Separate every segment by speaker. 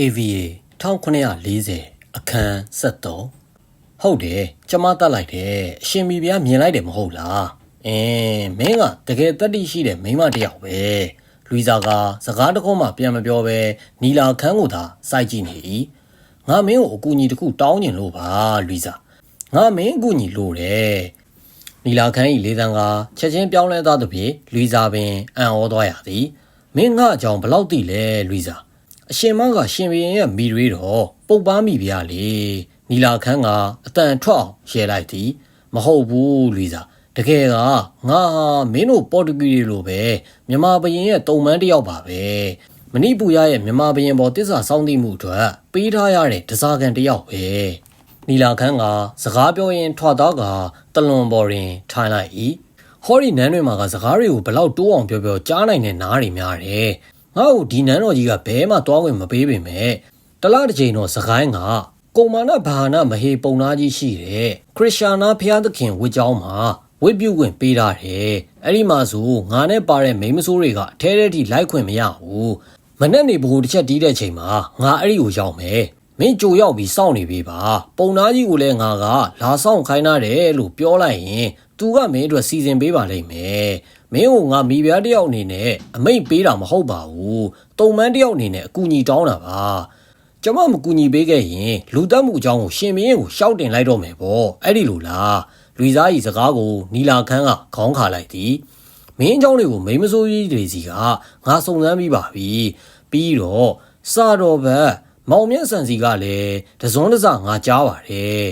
Speaker 1: AVA 1940အခန်း73ဟုတ်တယ်ကျမတတ်လိုက်တယ်အရှင်မီဗျာမြင်လိုက်တယ်မဟုတ်လားအင်းမင်းကတကယ်တတ္တိရှိတဲ့မိန်းမတစ်ယောက်ပဲလူီဇာကစကားတစ်ခုမှပြန်မပြောပဲနီလာခန်းကိုသာစိုက်ကြည့်နေ၏ငါမင်းကိုအကူအညီတစ်ခုတောင်းကျင်လို့ပါလူီဇာငါမင်းအကူအညီလိုတယ်နီလာခန်း၏လေးတန်းကချက်ချင်းပြောင်းလဲသွားသဖြင့်လူီဇာပင်အံ့ဩသွားရသည်မင်းငါအကြောင်းဘလောက်သိလဲလူီဇာ အရှင်မကရှင်ဘရင်ရဲ့မိရွေးတော့ပုတ်ပန်းမိဗျာလေနီလာခန်းကအတန်ထွက်အောင်ရှယ်လိုက်သည်မဟုတ်ဘူးလူစားတကယ်ကငါဟာမင်းတို့ပေါ်တူဂီတွေလိုပဲမြန်မာဘရင်ရဲ့တုံမန်းတစ်ယောက်ပါပဲမဏိပူရရဲ့မြန်မာဘရင်ပေါ်တစ္ဆာစောင်းသိမှုအတွက်ပေးထားရတဲ့တစားကန်တစ်ယောက်ပဲနီလာခန်းကစကားပြောရင်ထွာတော့ကတလွန်ပေါ်တွင်ထိုင်လိုက်၏ဟော်ရီနန်းတွေမှာကစကားတွေကိုဘလောက်တိုးအောင်ပြောပြောကြားနိုင်တဲ့နားတွေများတယ် ငါ့ကိုဒီနန်းတော်ကြီးကဘဲမှသွားဝင်မပေးပေမဲ့တလားတစ်ချိန်တော့စကိုင်းကကုံမာနဘာနာမဟေပုံနာကြီးရှိတဲ့ခရစ်ယာနာဖျားသခင်ဝစ်ကြောင်းမှာဝစ်ပြုတ်ခွင့်ပေးထားတယ်အဲ့ဒီမှာဆိုငါနဲ့ပါတဲ့မိန်းမဆိုးတွေကအထဲထဲထိလိုက်ခွင့်မရဘူးမနဲ့နေဘူးတစ်ချက်တီးတဲ့ချိန်မှာငါအဲ့ဒီကိုရောက်မယ်မင်းကြိုရောက်ပြီးစောင့်နေပြီပါပုံနာကြီးကိုလည်းငါကလာဆောင်ခိုင်းထားတယ်လို့ပြောလိုက်ရင်သူကမင်းအတွက်စီစဉ်ပေးပါလိမ့်မယ် မင်းကိုငါမိဖုရားတယောက်အနေနဲ့အမိတ်ပေးတာမဟုတ်ပါဘူးတုံမန်းတယောက်အနေနဲ့အကူအညီတောင်းတာပါကျမမကူညီပေးခဲ့ရင်လူတက်မှုအကြောင်းကိုရှင်မင်းကိုရှောက်တင်လိုက်တော့မယ်ပေါ့အဲ့ဒီလိုလားလူစားကြီးစကားကိုနီလာခန်းကခေါင်းခါလိုက်သည်မင်းအကြောင်းတွေကိုမိမဆိုးကြီးတွေစီကငါစုံစမ်းပြီးပါပြီပြီးတော့စာတော်ဘက်မောင်မြတ်ဆန်စီကလည်းတစွန်းတစငါကြားပါတယ်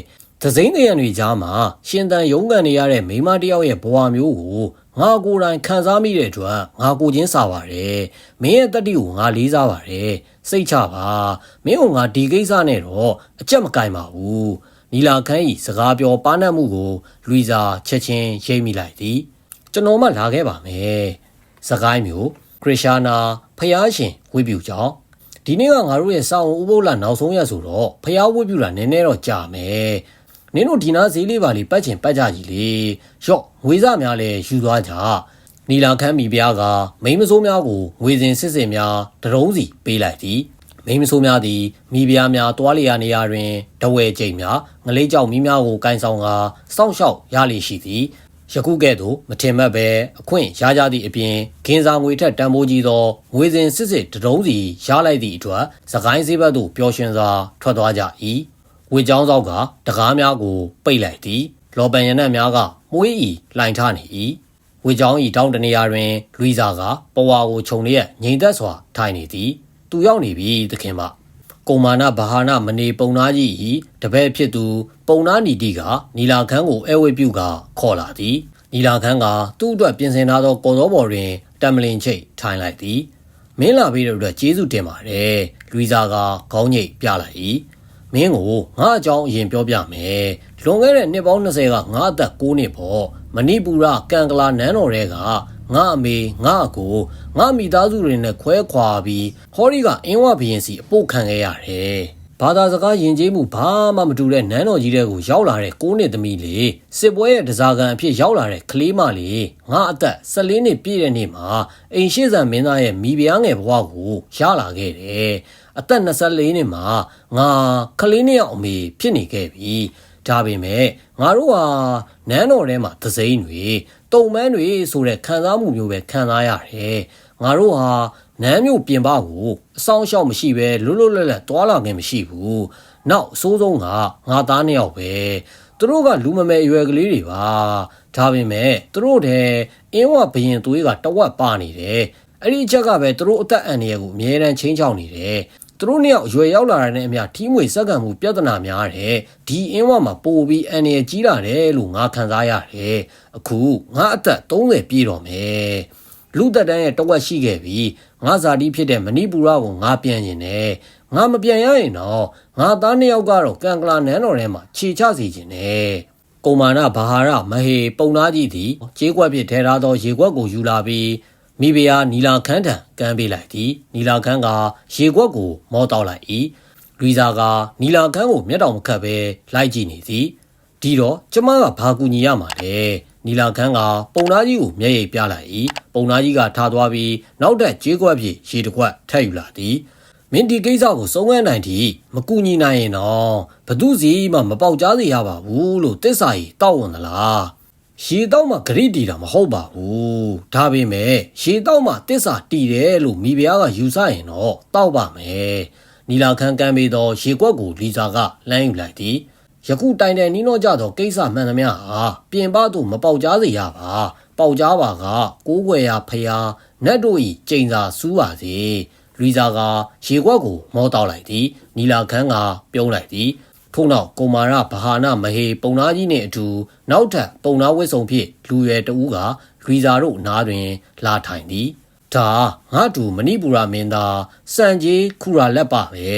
Speaker 1: သစိမ့်တရံတွေကြားမှာရှင်တန်ရုံးကန်နေရတဲ့မိန်းမတစ်ယောက်ရဲ့ဘဝမျိုးကို ငါကိုယ်တိုင်ခံစားမိတဲ့အတွက်ငါကိုချင်းစာပါတယ်မင်းရဲ့တတိကိုငါလေးစားပါတယ်စိတ်ချပါမင်းကငါဒီကိစ္စနဲ့တော့အချက်မကင်ပါဘူးနီလာခန်းဤစကားပြောပါနှက်မှုကိုလူီဇာချက်ချင်းရိပ်မိလိုက်သည်ကျွန်တော်မှလာခဲ့ပါမယ်စကိုင်းမျိုးခရစ်ရှာနာဖျားရှင်ဝိပုကြောင့်ဒီနေ့ကငါတို့ရဲ့စောင်းဥပုပ်လာနောက်ဆုံးရက်ဆိုတော့ဖျားဝိပုလာနည်းနည်းတော့ကြာမယ် နင်တို့ဒီနာဈေးလေးပါလေးပတ်ချင်ပတ်ကြကြီးလေရော့ငွေစများလဲယူသွားကြနီလာခမ်းမိပြားကမိမဆိုးများကိုငွေစဉ်စစ်စစ်များတရုံးစီပေးလိုက်သည်မိမဆိုးများသည်မိဖုရားများတွားလျာနေရာတွင်တဝဲကျိတ်များငလေးကြောက်မိများကိုကန်ဆောင်ကာစောင့်ရှောက်ရလိရှိသည်ယခုကဲ့သို့မထင်မှတ်ပဲအခွင့်ရကြသည့်အပြင်ဂင်းစာငွေထက်တန်ဖိုးကြီးသောငွေစဉ်စစ်စစ်တရုံးစီရလိုက်သည့်အတွက်သခိုင်းစည်းဘက်သို့ပျော်ရွှင်စွာထွက်သွားကြ၏ ဝေချောင်းဆောက်ကတကားများကို ပိတ်လိုက်သည်လော်ပန်ရနက်များကမွေးဤလှိုင်ထနေ၏ဝေချောင်းဤတောင်းတနေရာတွင်လူီဇာကပဝါကိုခြုံလျက်ငြိမ်သက်စွာထိုင်နေသည်သူရောက်နေပြီသခင်မကုံမာနဘာဟာနာမနေပုံနာကြီးဤတပည့်ဖြစ်သူ ပုံနာနီတီကနီလာခန်းကိုအဲဝဲပြုကခေါ်လာသည်နီလာခန်းကသူ့အတွက်ပြင်ဆင်ထားသောကော်သောဘော်တွင်တမ်မလင်ချိတ်ထိုင်လိုက်သည်မင်းလာပြီးတဲ့အတွက်ကျေးဇူးတင်ပါတယ်လူီဇာကခေါင်းညိတ်ပြလိုက်၏ မင်းကိုငါအကြောင်းအရင်ပြောပြမယ်လွန်ခဲ့တဲ့နှစ်ပေါင်း20ကငါအသက်6နှစ်ပေါ့မဏိပူရကံကလာနန်းတော်တွေကငါအမေငါအကိုငါမိသားစုတွေနဲ့ခွဲခွာပြီးဟောဒီကအင်းဝဘရင်စီအပုတ်ခံခဲ့ရတယ်ဘာသာစကားယဉ်ကျေးမှုဘာမှမတူတဲ့နန်းတော်ကြီးတဲ့ကိုရောက်လာတဲ့၉နှစ်သမီးလေးစစ်ပွဲရဲ့တစားကန်အဖြစ်ရောက်လာတဲ့ကလေးမလေးငါအသက်14နှစ်ပြည့်တဲ့နေ့မှာအိမ်ရှိဆန်မင်းသားရဲ့မိဖုရားငယ်ဘဝကိုရလာခဲ့တယ် အသက်24နှစ်မှာငါကလေးနှစ်ယောက်အမေဖြစ်နေခဲ့ပြီဒါပေမဲ့ငါတို့ဟာနန်းတော်ထဲမှာသစိမ့်တွေတုံမန်းတွေဆိုတဲ့ခံစားမှုမျိုးပဲခံစားရတယ်ငါတို့ဟာနန်းမြို့ပြင်ပကိုအဆောင်အရှောက်မရှိပဲလွတ်လွတ်လပ်လပ်တွာလာငယ်မရှိဘူးနောက်အဆိုးဆုံးကငါသားနှစ်ယောက်ပဲသူတို့ကလူမမဲအရွယ်ကလေးတွေပါဒါပေမဲ့သူတို့တဲ့အင်းဝဘရင်သွေးကတဝက်ပါနေတယ်အဲ့ဒီအချက်ကပဲသူတို့အသက်အန္တရာယ်ကိုအမြဲတမ်းချင်းချောက်နေတယ် သူတို့နှစ်ယောက်ရွယ်ရောက်လာတဲ့နဲ့အမျှထီးမွေစက္ကန့်မှုပြဿနာများတယ်ဒီအင်းဝမှာပို့ပြီးအန်ရကြီးလာတယ်လို့ငါခံစားရတယ်အခုငါအသက်30ပြည့်တော့မယ်လူသက်တန်းရဲ့တဝက်ရှိခဲ့ပြီငါဇာတိဖြစ်တဲ့မဏိပူရကိုငါပြန်ရင်တယ်ငါမပြန်ရရင်တော့ငါသားနှစ်ယောက်ကတော့ကံကလာနန်းတော်ထဲမှာခြေချစီခြင်းတယ်ကုမာနဘာဟာရမဟေပုံသားကြီးသည်ကြေးကွက်ပြစ်ထဲထားသောရေကွက်ကိုယူလာပြီး မိဖုရားနီလာခန်းထံကမ်းပေးလိုက်သည်နီလာခန်းကရေခွက်ကိုမောတောက်လိုက်၏လူဇာကနီလာခန်းကိုမျက်တောင်မခတ်ပဲလိုက်ကြည့်နေသည်ဒီတော့ကျမကဘာကူညီရမှာလဲနီလာခန်းကပုံသားကြီးကိုမျက်ရည်ပြလိုက်၏ပုံသားကြီးကထားသွားပြီးနောက်ထပ်ကြေးခွက်ပြည့်ရေတစ်ခွက်ထပ်ယူလာသည်မင်းဒီကိစ္စကိုစုံစမ်းနိုင်တီမကူညီနိုင်ရင်တော့ဘသူစီမှမပေါက်ကြားစေရပါဘူးလို့တစ္ဆာကြီးတောက်ဝင်သလား ရေတောက်မှဂရိတီတာမဟုတ်ပါဘူးဒါပေမဲ့ရေတောက်မှတစ္ဆာတီတယ်လို့မိဖုရားကယူဆရင်တော့တောက်ပါမယ်နီလာခန်းကမ်းပေးသောရေကွက်ကိုလီဇာကလမ်းယူလိုက်သည်ယခုတိုင်တိုင်နီးနောကြသောကိစ္စမှန်သမျှဟာပြင်ပသို့မပေါက်ကြားစေရပါပေါက်ကြားပါကကိုးွယ်ရာဖျားနတ်တို့၏ကျိန်စာစူးပါစေရီဇာကရေခွက်ကိုမောတောက်လိုက်သည်နီလာခန်းကပြုံးလိုက်သည် ထို့နောက်ကုမာရဗဟာနာမဟေပုံနာကြီးနှင့်အတူနောက်ထပ်ပုံနာဝစ်စုံဖြင့်လူရွယ်တဦးကရီဇာတို့နားတွင် လာထိုင်သည်ဒါငါတူမဏိပူရမင်းသားစံကြီးခုရာလက်ပါပဲ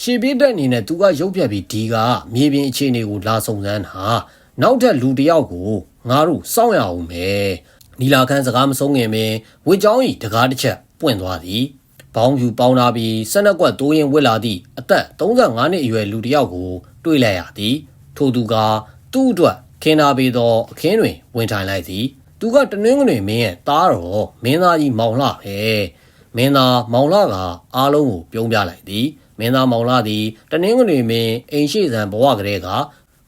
Speaker 1: ရှေပြေးတဲ့အနေနဲ့သူကရုပ်ပြက်ပြီးဒီကမြေပြင်အခြေအနေကိုလာစုံစမ်းတာနောက်ထပ်လူတစ်ယောက်ကိုငါတို့စောင့်ရအောင်မယ်နီလာခန်းစကားမဆုံးခင်ပင်ဝစ်ကြောင်းဤတကားတစ်ချက်ပွင့်သွားသည် ဘောင်းဖြူပေါင်းလာပြီးဆက်နှက်ကွက်တိုးရင်ဝစ်လာသည့်အသက်35နှစ်အရွယ်လူတစ်ယောက်ကို တွေ့လိုက်ရသည်ထို့သူကသူ့အတွက်ခင်းနာပေးသောအခင်းတွင်ဝင်ထိုင်လိုက်သည်သူကတနင်္ဂနွေမင်းရဲ့တားတော်မင်းသားကြီးမောင်လှပဲမင်းသားမောင်လှကအားလုံးကိုပြုံးပြလိုက်သည်မင်းသားမောင်လှသည်တနင်္ဂနွေမင်းအိမ်ရှိစံဘဝကလေးက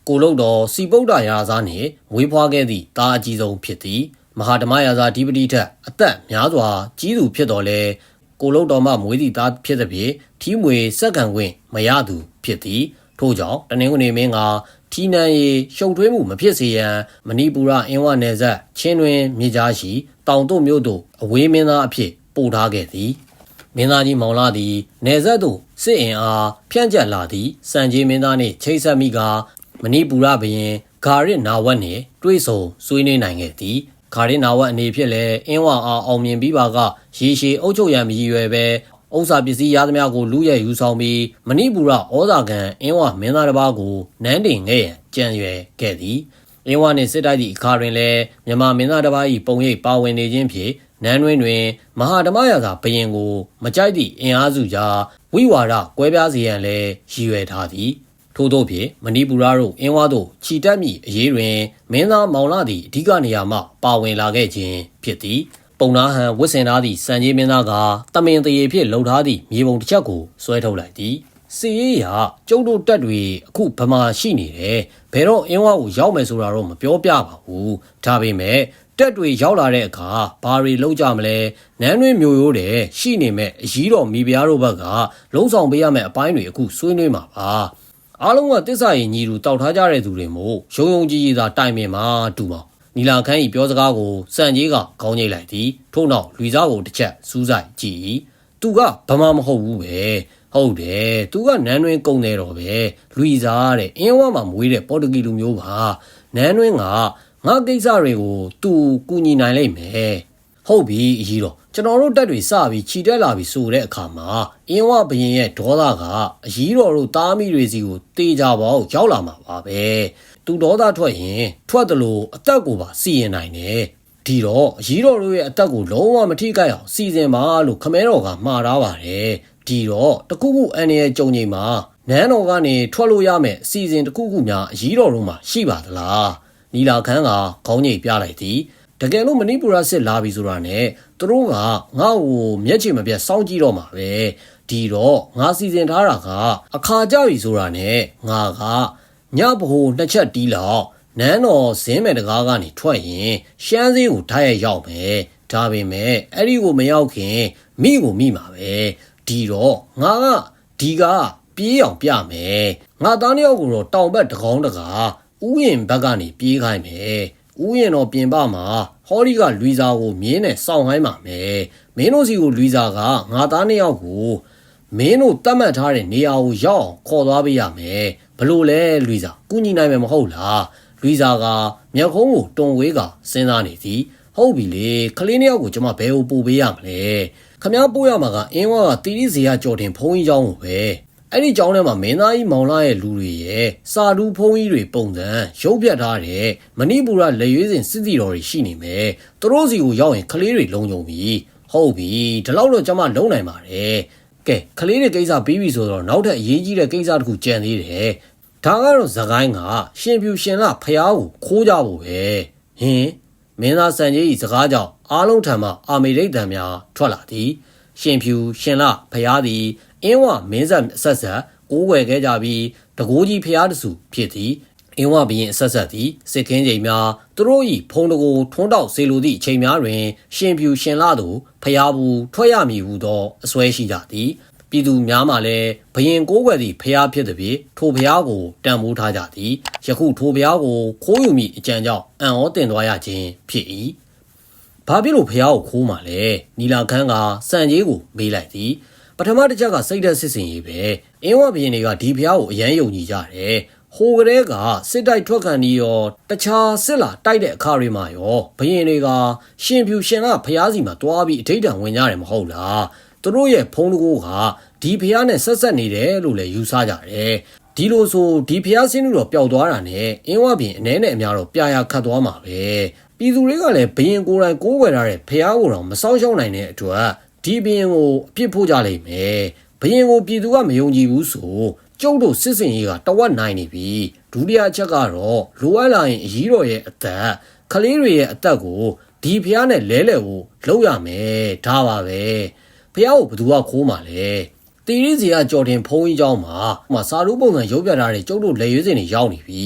Speaker 1: ကိုလုတ်တော်စီပုဒ္ဒရာဇာနှင့်ဝေးဖွားခဲ့သည့်တာအကြီးဆုံးဖြစ်သည်မဟာဓမ္မရာဇာဓိပတိထက်အသက်များစွာကြီးသူဖြစ်တော်လဲ ကိုလုတ်တော်မှမွေးသည့်သားဖြစ်သဖြင့်ထီးမွေစက္ကန့်ခွင့်မရသူဖြစ်သည်ထို့ကြောင့်တနင်္ဂနွေမင်းကထီနန်ရီရှုပ်ထွေးမှုမဖြစ်စေရန်မဏိပူရအင်းဝနယ်ဆက်ချင်းတွင်မြေကြားရှိတောင်တို့မြို့တို့အဝေးမင်းသားအဖြစ်ပို့ထားခဲ့သည်မင်းသားကြီးမောင်လာသည်နယ်ဆက်သို့စစ်အင်အားဖြန့်ကျက်လာသည့်စံကြီးမင်းသားနှင့်ချိတ်ဆက်မိကမဏိပူရဘရင်ဂါရစ်နာဝတ်နှင့်တွေ့ဆုံဆွေးနွေးနိုင်ခဲ့သည် ဂါရစ်နာဝတ်အနေဖြင့်လည်းအင်းဝအားအောင်မြင်ပြီးပါကရေရှည်အုပ်ချုပ်ရန်မရည်ရွယ်ပဲဥစ္စာပစ္စည်းရသမျှကိုလူရဲယူဆောင်ပြီးမဏိပူရဩဇာခံအင်းဝမင်းသားတစ်ပါးကိုနန်းတင်ခဲ့ရန်ကြံရွယ်ခဲ့သည်အင်းဝနှင့်စစ်တိုက်သည့်အခါတွင်လည်းမြမမင်းသားတစ်ပါး၏ပုံရိပ်ပါဝင်နေခြင်းဖြင့်နန်းတွင်တွင်မဟာဓမ္မရာဇာဘရင်ကို မကြိုက်သည့်အင်အားစုကြားဝိဝါဒကွဲပြားစေရန်လည်းရည်ရွယ်ထားသည် ထို့သောဖြင့်မဏိပူရတို့အင်းဝါတို့ခြိတက်မိအရေးတွင်မင်းသားမောင်လာသည့်အဓိကနေရာမှပါဝင်လာခဲ့ခြင်းဖြစ်သည်ပုံနာဟန်ဝစ်စင်ထားသည့်စံကြီးမင်းသားကတမင်တရေဖြင့်လှုပ်ထားသည့်မြေပုံတစ်ချက်ကိုဆွဲထုတ်လိုက်သည်စီရေးရကျုပ်တို့တက်တွေအခုဗမာရှိနေတယ်ဘယ်တော့အင်းဝါကိုရောက်မယ်ဆိုတာတော့မပြောပြပါဘူးဒါပေမဲ့တက်တွေရောက်လာတဲ့အခါဘာတွေလုပ်ကြမလဲနန်းတွင်မျိုးရိုးတယ်ရှိနေမဲ့အကြီးတော်မိဖုရားတို့ဘက်ကလုံဆောင်ပေးရမယ့်အပိုင်းတွေအခုဆွေးနွေးမှာပါ အားလုံးကတစ္ဆာရင်ညီလူတောက်ထားကြတဲ့သူတွေမို့ရုံရုံကြီးကြီးသာတိုင်ပင်မှာတူပါနီလာခန်းဤပြောစကားကိုစံကြီးကခေါင်းငိတ်လိုက်သည်ထို့နောက်လူစားကိုတစ်ချက်စူးစိုက်ကြည့်၏သူကဗမာမဟုတ်ဘူးပဲဟုတ်တယ်သူကနန်းတွင်ကုံတယ်တော့ပဲလူစားတဲ့အင်းဝမှာမွေးတဲ့ပေါ်တူဂီလူမျိုးပါနန်းတွင်ကငါကိစ္စတွေကိုသူကူညီနိုင်လိမ့်မယ်ဟုတ်ပြီအကြီးတော့ ကျွန်တော်တို့တက်တွေစပြီးခြိတက်လာပြီးဆိုတဲ့အခါမှာအင်းဝဘရင်ရဲ့ဒေါသကအကြီးတော်တို့တားမိတွေစီကိုတေးကြပါအောင်ရောက်လာမှာပါပဲသူဒေါသထွက်ရင် ထွက်တယ်လို့အသက်ကိုပါစီရင်နိုင်တယ်ဒီတော့အကြီးတော်တို့ရဲ့အသက်ကိုလုံးဝမထိခိုက်အောင်စီစဉ်ပါလို့ခမဲတော်ကမှားထားပါတယ်ဒီတော့တခုခုအန်ရဲ့ကြုံချိန်မှာနန်းတော်ကနေထွက်လို့ရမယ်အစီအစဉ်တခုခုများအကြီးတော်တို့မှာရှိပါသလားနီလာခန်းကခေါင်းညိတ်ပြလိုက်သည် တကယ်လို့မဏိပူရစစ်လာပြီဆိုတာနဲ့သူတို့ကငါ့ကိုမျက်ခြေမပြတ်စောင့်ကြည့်တော့မှာပဲဒီတော့ငါစီစဉ်ထားတာကအခါကြပြီဆိုတာနဲ့ငါကညဘိုနှစ်ချက်တီးလောက်နန်းတော်ဇင်းမဲ့တကားကနေထွက်ရင်ရှမ်းစည်းကိုထားရရောက်မယ်ဒါပေမဲ့အဲ့ဒီကိုမရောက်ခင်မိကိုမိမှာပဲဒီတော့ငါကဒီကပြေးအောင်ပြမယ်ငါသားနှစ်ယောက်ကိုတော့တောင်ဘက်တကောင်းတကားဥယျင်ဘက်ကနေပြေးခိုင်းမယ် ဥယျင်တော်ပြင်ပမှာဟောဒီကလူစာကိုမြင်းနဲ့စောင့်ခိုင်းပါမယ်မင်းတို့စီကိုလူစာကငါသားနှစ်ယောက်ကိုမင်းတို့တတ်မှတ်ထားတဲ့နေရာကိုရောက်ခေါ်သွားပေးရမယ်ဘလို့လဲလူစာကုညီနိုင်မယ်မဟုတ်လားလူစာကမျက်ခုံးကိုတွန်ဝေးကစဉ်းစားနေသည်ဟုတ်ပြီလေကလေးနှစ်ယောက်ကိုကျွန်မဘယ်ကိုပို့ပေးရမလဲခမ ्या ပို့ရမှာကအင်းဝါကတီရီဇေယကြော်တင်ဖုံးကြီးเจ้าကိုပဲ အဲ့ဒီကျောင်းထဲမှာမင်းသားကြီးမောင်လာရဲ့လူတွေရဲ့စာတူးဖုံးကြီးတွေပုံစံရုပ်ပြတ်ထားတဲ့မဏိပူရလက်ရွေးစင်စစ်တီတော်တွေရှိနေမယ်သူတို့စီကိုရောက်ရင်ကလေးတွေလုံခြုံပြီဟုတ်ပြီဒီလောက်တော့ကျွန်မလုံနိုင်ပါတယ်ကဲကလေးတွေကိစ္စပြီးပြီဆိုတော့နောက်ထပ်အရေးကြီးတဲ့ကိစ္စတစ်ခုကြံသေးတယ်ဒါကတော့သခိုင်းကရှင်ပြူရှင်လာဖျားကိုခိုးကြဖို့ပဲဟင်းမင်းသားစံကြီးဤစကားကြောင့်အားလုံးထံမှအာမေရိတ်တံများထွက်လာသည်ရရှင်ဖြူရှင်လဖျားသည် အင်းဝမင်းဆက်ဆက်ဆက်ကိုးကွယ်ခဲ့ကြပြီးတကိုးကြီးဖျားတစုဖြစ်သည်အင်းဝဘရင်အဆက်ဆက်သည်စစ်ခင်းချိန်များသူတို့၏ဖုံတကိုထွန်းတောက်စေလိုသည့်အချိန်များတွင် ရှင်ဖြူရှင်လသို့ဖျားဘူးထွက်ရမည်ဟုသောအစွဲရှိကြသည်ပြည်သူများမှလည်းဘရင်ကိုးကွယ်သည့်ဖျားဖြစ်သည်ဖြင့်ထိုဖျားကိုတန်ဖိုးထားကြသည်ယခုထိုဖျားကိုခိုးယူမိအကြံကြောင့်အံ့ဩတင်သွားရခြင်းဖြစ်၏ဘာဖြစ်လို့ဖျားကိုခိုးမှလဲနီလာခန်းကစံကြီးကိုမေးလိုက်သည်ပ ထမတစ်ချက်ကစိတ်သက်စစ်စင်ရေးပဲအင်းဝဘရင်တွေကဒီဖျားကိုအယမ်းယုံကြည်ကြတယ်ဟိုကလေးကစစ်တိုက်ထွက်ခံပြီးရောတခြားစစ်လာတိုက်တဲ့အခါတွေမှာရောဘရင်တွေကရှင်ဖြူရှင်ကဖျားစီမှာတွားပြီးအထိတ်တံဝင်ကြတယ်မဟုတ်လားသူတို့ရဲ့ဖုံးတကိုးကဒီဖျားနဲ့ဆက်ဆက်နေတယ်လို့လည်းယူဆကြတယ်ဒီလိုဆိုဒီဖျားစင်းတို့တော့ပျောက်သွားတာနဲ့အင်းဝပြင်အ ਨੇ နဲ့အများတော့ပြာရခတ်သွားမှာပဲပြည်သူတွေကလည်းဘရင်ကိုယ်တိုင်ကိုးဝယ်ထားတဲ့ဖျားကိုတော့မစောင့်ရှောက်နိုင်တဲ့အတွက် ဒီဘရင်ကိုအပြစ်ဖို့ကြလိမ့်မယ်ဘရင်ကိုပြည်သူကမယုံကြည်ဘူးဆိုကျုပ်တို့စစ်စင်ရေးကတဝက်နိုင်နေပြီဒုတိယအချက်ကတော့လိုအပ်လာရင်အကြီးတော်ရဲ့အသက်ကလေးတွေရဲ့အသက်ကိုဒီဖျားနဲ့လဲလဲကိုလောက်ရမယ်ဒါပါပဲဖျားကိုဘယ်သူကခိုးမှလဲတီရီစီကကြော်တင်ဖုံးကြီးเจ้าမှာဟိုမှာစာရုပ်ပုံစံရုပ်ပြထားတဲ့ကျုပ်တို့လက်ရွေးစင်တွေရောက်နေပြီ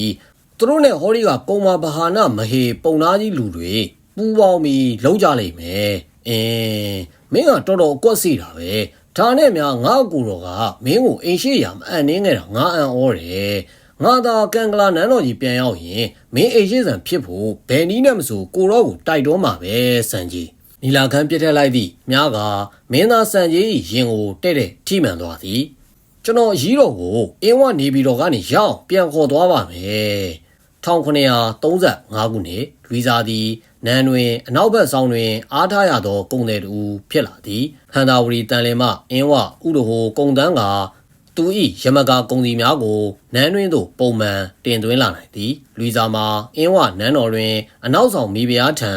Speaker 1: သူတို့နဲ့ဟောဒီကကုံမာဘာဟာနာမဟေပုံနာကြီးလူတွေပူပေါင်းပြီးလုံးကြလိမ့်မယ်အင်း မင်းကတော်တော်အကွက်စီတာပဲဒါနဲ့များငါ့ကိုတော်ကမင်းကိုအိမ်ရှိရမအံ့နေငယ်တာငါအံ့ဩတယ်ငါသာကန်ကလာနန်းတော်ကြီးပြန်ရောက်ရင်မင်းအိမ်ရှိစံဖြစ်ဖို့ဘယ်နည်းနဲ့မဆိုကိုတော့ကိုတိုက်တော့မှာပဲစံကြီးနီလာခန်းပြစ်ထက်လိုက်သည့်မြားကမင်းသားစံကြီးရင်ကိုတဲ့တဲ့ထိမှန်သွားသည်ကျွန်တော်ရီးတော်ကိုအင်းဝနေပြီးတော့ကနေရောက်ပြန်ခေါ်သွားပါမယ်1935ခုနှစ်လူီဇာသည် နန်းတွင်အနောက်ဘက်ဆောင်တွင် အားထားရသောကုံတယ်တူဖြစ်လာသည်ဟန်တာဝရီတန်လင်မှအင်းဝဥဒဟိုကုံတန်းကသူ၏ယမကာကုံစီများကိုနန်းတွင်သို့ပုံမှန်တင်သွင်းလာနိုင်သည်လူီဇာမှာအင်းဝနန်းတော်တွင် အနောက်ဆောင်မိဖုရားထံ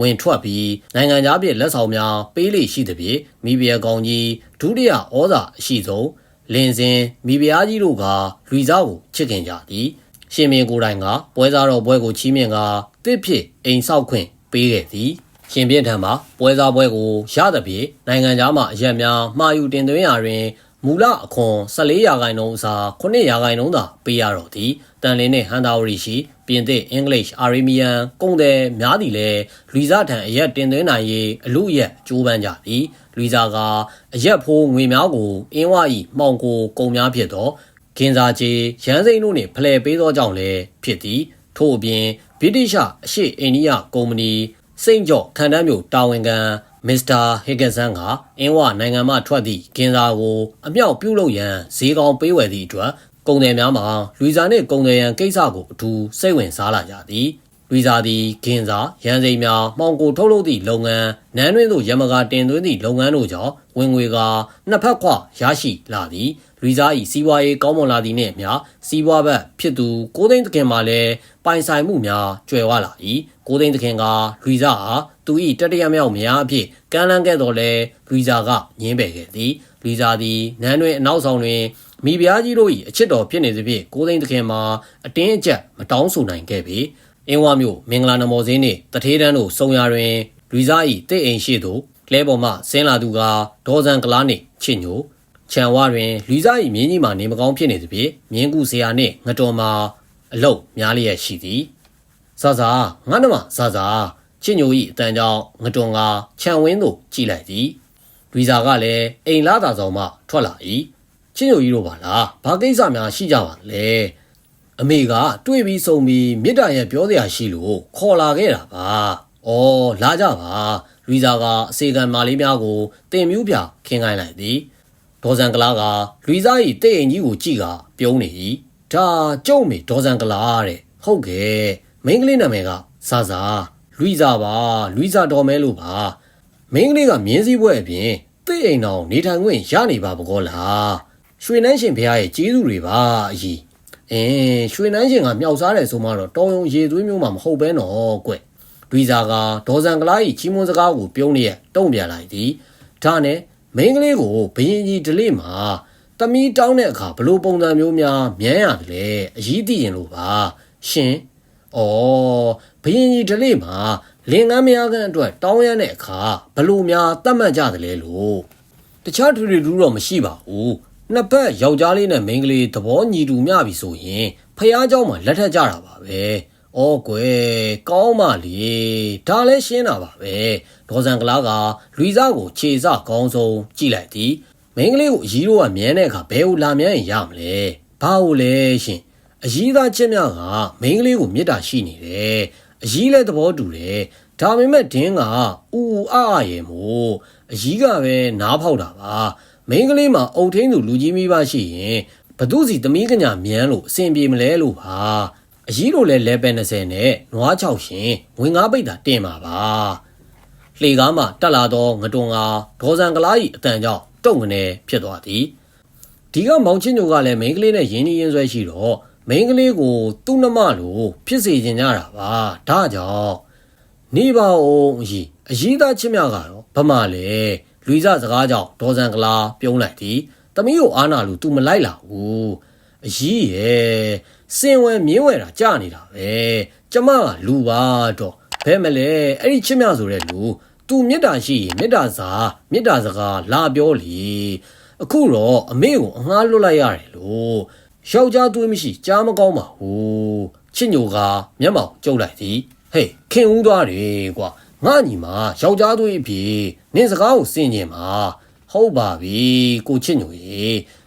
Speaker 1: ဝင်ထွက်ပြီးနိုင်ငံသားပြည်လက်ဆောင်များပေးလေရှိသည်ဖြင့်မိဖုရားကောင်ကြီးဒုတိယဩဇာအရှိဆုံးလင်စင်မိဖုရားကြီးတို့ကလူီဇာကိုချစ်ခင်ကြသည် ရှင်မင်းကိုယ်တိုင်ကပွဲစားတော်ပွဲကိုချီးမြှင့်ကတစ်ဖြစ်အိမ်ဆောက်ခွင့်ပေးခဲ့သည်ရှင်ပြင်းထံမှပွဲစားပွဲကိုရသဖြင့်နိုင်ငံသားမှအရက်များမှာယူတင်သွင်းရာတွင်မူလအခွန်14ရာခိုင်နှုန်းအစား9ရာခိုင်နှုန်းသာပေးရတော့သည်တန်လင်းနှင့်ဟန်တာဝရီရှိပြင်သစ်အင်္ဂလိပ်အာရေမီယန်ကုန်တယ်များသည်လည်းလူဇထံအရက်တင်သွင်းနိုင်ရေးအလို့ရက်ကြိုးပမ်းကြသည်လူဇကအရက်ဖိုးငွေများကိုအင်းဝဤမှောင်ကိုကုန်များဖြစ်သော ဂင်ဇာချေရန်စိမ့်တို့နှင့်ဖလှယ်ပေးသောကြောင့်လည်းဖြစ်သည်ထို့အပြင်ဗြိတိရှအရှိအိန္ဒိယကုမ္ပဏီစိန့်ကြော့ခန္ဓာမျိုးတာဝန်ခံမစ္စတာဟီဂဆန်ကအင်းဝနိုင်ငံမှထွက်သည့်ဂင်ဇာကိုအမြောက်ပြုတ်လုပ်ရန်ဈေးကောင်းပေးဝယ်သည့်အတွက်ကုန်တယ်များမှာလူဇာနှင့်ကုန်တယ်ရန်ကိစ္စကိုအထူးစိတ်ဝင်စားလာကြသည် လူဇာသည်ဂင်ဇာရန်စိမ်းများမှောင်ကိုထုတ်လုပ်သည့်လုပ်ငန်းနန်းတွင်းသို့ရမကာတင်သွင်းသည့်လုပ်ငန်းတို့ကြောင့်ဝင်ငွေကနှစ်ဖက်ခွရရှိလာသည်လူဇာ၏စီးပွားရေးကောင်းမွန်လာသည်နှင့်အမျှစီးပွားဘက်ဖြစ်သူကိုသိန်းသခင်မှလည်းပိုင်ဆိုင်မှုများကျွယ်ဝလာ၏ကိုသိန်းသခင်ကလူဇာအားသူ၏တတိယမြောက်မယားအဖြစ်ကမ်းလှမ်းခဲ့တော်လဲလူဇာကညင်းပယ်ခဲ့သည်လူဇာသည်နန်းတွင်အနောက်ဆောင်တွင်မိဖုရားကြီးတို့၏အချစ်တော်ဖြစ်နေသဖြင့်ကိုသိန်းသခင်မှာအတင်းအကျပ်မတောင်းဆိုနိုင်ခဲ့ပေ အင်းဝမြို့မင်္ဂလာနမော်စင်းနှင့်တထေးတန်းတို့စုံရာတွင်လူဇာ၏တိတ်အိမ်ရှိသို့လဲပေါ်မှဆင်းလာသူကဒေါ်စံကလားနှင့်ချစ်ညိုခြံဝတွင်လူစား၏မြင်းကြီးမှနေမကောင်းဖြစ်နေသဖြင့်မြင်းကူစရာနှင့်ငတော်မှာအလုတ်များလျက်ရှိသည်။ဇာဇာငါနမဇာဇာချစ်ညို၏အတန်ကြောင့်ငတော်ကခြံဝင်းသို့ကြည့်လိုက်သည်။လူစားကလည်းအိမ်လာသာဆောင်မှထွက်လာ၏။ချစ်ညိုကြီးတို့ပါလား။ဘာကိစ္စများရှိကြပါလဲ။ အမေကတွေ့ပြီးဆုံးပြီးမြစ်တာရဲ့ပြောစရာရှိလို့ခေါ်လာခဲ့တာပါ။အော်လာကြပါ။လူစားကအစေခံမာလေးများကိုတင်မြူးပြခင်းခိုင်းလိုက်သည်။ဒေါ်စံကလာကလူီစား၏တဲ့အိမ်ကြီးကိုကြည့်ကပြုံးနေ၏ဒါကျုံမေဒေါ်စံကလာတဲ့ဟုတ်ကဲ့မိန်းကလေးနာမည်ကဇာဇာလူီစားပါလူီစားတော်မဲလို့ပါမိန်းကလေးကမြင်းစည်းပွဲအပြင်တဲ့အိမ်တော်နေထိုင်ခွင့်ရနေပါဘကောလားရွှေနှန်းရှင်ဖះရဲ့ကျေးဇူးတွေပါအကြီး အင်းရွှေနှန်းရှင်ကမြောက်စားတယ်ဆိုမှတော့တော်ရုံရေသွေးမျိုးမှမဟုတ်ပဲနော်ကွလူီစားကဒေါ်စံကလာ၏ချီးမွမ်းစကားကိုပြုံးလျက်တုံ့ပြန်လိုက်သည်ဒါနဲ့မိန်းကလေးကိုဘရင်ကြီးဒလိမှာတမီးတောင်းတဲ့အခါဘလို့ပုံစံမျိုးများမြန်းရတယ်လေအကြီးသိရင်လို့ပါရှင်ဩဘရင်ကြီးဒလိမှာလင်ကန်းမယားကန်အတွက်တောင်းရတဲ့အခါဘလို့များတတ်မှတ်ကြတယ်လေလို့တခြားထွေထွေထူးတော့မရှိပါဘူး နှစ်ဖက်ယောက်ျားလေးနဲ့မိန်းကလေးသဘောညီတူမျှပြီဆိုရင်ဖះเจ้าမှာလက်ထက်ကြတာပါပဲ။အော်ကွယ်ကောင်းပါလေဒါလည်းရှင်းတာပါပဲ။ဒေါ်စံကလားကလူစားကိုခြေစကောင်းဆုံးကြည့်လိုက်သည်။မိန်းကလေးကိုအကြီးတို့ကမြန်းတဲ့အခါဘယ်ကိုလာမြန်းရင်ရမလဲ။ဘာလို့လဲရှင်။အကြီးသားချစ်မြကမိန်းကလေးကိုမေတ္တာရှိနေတယ်။အကြီးလည်းသဘောတူတယ်။ဒါပေမဲ့ဒင်းကဥဥအအရေမို့အကြီးကပဲနားဖောက်တာပါ။ မိန်းကလေးမှာအုတ်ထင်းသူလူကြီးမိဘရှိရင်ဘသူစီသမီးကညာမြန်းလို့အဆင်ပြေမလဲလို့ပါအကြီးတို့လည်းလဲပဲ20နဲ့နွား6ရှင်ဝင်ငါးပိတ်တာတင်ပါပါလှေကားမှတက်လာသောငတွန်ကဒေါ်စံကလား၏အတန်ကြောင့်တုံငနေဖြစ်သွားသည်ဒီကမောင်ချင်းညိုကလည်းမိန်းကလေးနဲ့ရင်းနှီးရင်းဆွဲရှိတော့မိန်းကလေးကို သူ့နှမလိုဖြစ်စေချင်ကြတာပါဒါကြောင့်နေပါအောင်အကြီးအကြီးသားချင်းများကတော့ဗမာလေ လူစားစကားကြောင့်ဒေါ်စံကလားပြုံးလိုက်သည်တမီးကိုအားနာလို့ तू မလိုက်လာဘူးအကြီးရဲ့စင်ဝဲမြင်းဝဲတာကြာနေတာပဲကျမကလူပါတော့ဘဲမလဲအဲ့ဒီချစ်မြဆိုတဲ့လူ तू မေတ္တာရှိရင်မေတ္တာစာမေတ္တာစကားလာပြောလေအခုတော့အမေကိုအငှားလွတ်လိုက်ရတယ်လို့ယောက်ျားသွေးမရှိကြားမကောင်းပါဘူးချစ်ညိုကမျက်မှောင်ကျုပ်လိုက်သည်ဟေးခင်ဦးသွားတယ်ကွာ ငါညီမယောက်ျားသွေးအဖြစ်နင်းစကားကိုစင်ကျင်ပါဟုတ်ပါပြီကိုချစ်ညိုရေ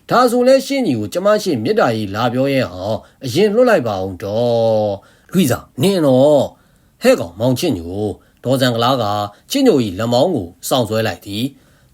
Speaker 1: ဒါဆိုလဲရှင်းညီကိုကျမရှိမေတ္တာကြီးလာပြောရဲအောင်အရင်လွတ်လိုက်ပါအောင်တော့လူစားနင်းတော့ဟဲ့ကောင်မောင်ချစ်ညိုဒေါ်စံကလားကချစ်ညိုကြီးလက်မောင်းကိုစောင့်ဆွဲလိုက်သည်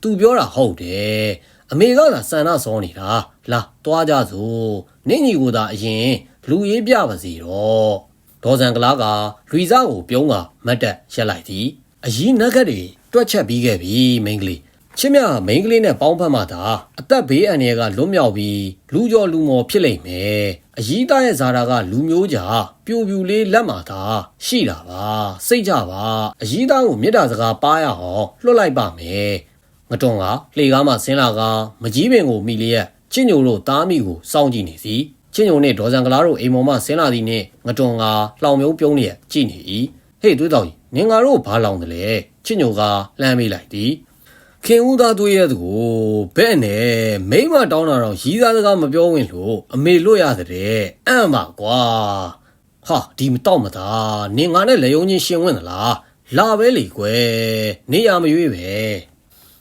Speaker 1: သူပြောတာဟုတ်တယ်အမေကသာဆန္ဒစောနေတာလာသွားကြစို့နင့်ညီကိုသာအရင်လူရေးပြပါစီတော့ ဒေါ်စံကလားကလူစားကိုပြုံးကမတ်တက်ရက်လိုက်သည်အကြီးနက်ခတ်တွေတွက်ချက်ပြီးခဲ့ပြီမိန်းကလေးချစ်မြမိန်းကလေးနဲ့ပေါင်းဖက်မှသာအသက်ဘေးအန္တရာယ်ကလွတ်မြောက်ပြီးလူကျော်လူမော်ဖြစ်လိမ့်မယ်အကြီးသားရဲ့ဇာတာကလူမျိုးကြာပြူပြူလေးလက်မှာသာရှိတာပါစိတ်ကြပါအကြီးသားကိုမေတ္တာစကားပါရအောင်လွတ်လိုက်ပါမယ်ငတွန်ကလှေကားမှဆင်းလာကမကြီးပင်ကိုမိလျက်ချစ်ညိုတို့တားမိကိုစောင့်ကြည့်နေစီ ချင်းညုံနဲ့ဒေါ်စံကလားတို့အိမ်ပေါ်မှာဆင်းလာသည်နှင့်ငတွန်ကလောင်မျိုးပြုံးလျက်ကြည့်နေ၏ဟေ့သွေးတော်ကြီးနင်ငါတို့ဘာလောင်တယ်လဲချင်းညုံကလှမ်းမိလိုက်သည်ခင်ဦးသားသွေးရဲ့သူကိုဘဲ့နဲ့မိမတောင်းတာတော့ရီးသားစကားမပြောဝင်လို့အမေလွတ်ရတဲ့အံ့ပါကွာဟာဒီမတော့မသားနင်ငါနဲ့လေယုံချင်းရှင်ဝင်သလားလာပဲလေကွယ်နေရမရွေးပဲ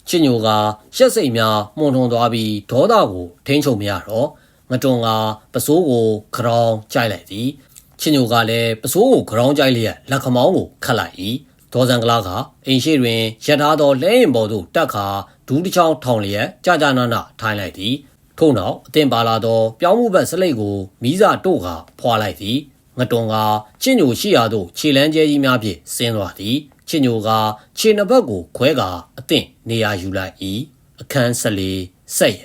Speaker 1: ချစ်ညိုကရှက်စိတ်များမှုန်ထုံသွားပြီးဒေါသကိုထိန်းချုပ်မရတော့ ငတွန်ကပစိုးကိုခရောင်းကြိုက်လိုက်သည်ချစ်ညိုကလည်းပစိုးကိုခရောင်းကြိုက်လျက်လက်ခမောင်းကိုခတ်လိုက်၏ဒေါ်စံကလားကအိမ်ရှိတွင်ရထားသောလဲရင်ပေါ်သို့တက်ခါဒူးတစ်ချောင်းထောင်လျက်ကြာကြာနာနာထိုင်လိုက်သည်ထို့နောက်အတင်ပါလာသောပြောင်းမှုဘက်စလိတ်ကိုမိစာတို့ကဖွာလိုက်သည်ငတွန်ကချစ်ညိုရှိရာသို့ခြေလန်းကျဲကြီးများဖြင့်ဆင်းသွားသည်ချစ်ညိုကခြေနှစ်ဘက်ကိုခွဲကာအသင့်နေရာယူလိုက်၏အခန်း၁၄ဆက်ရ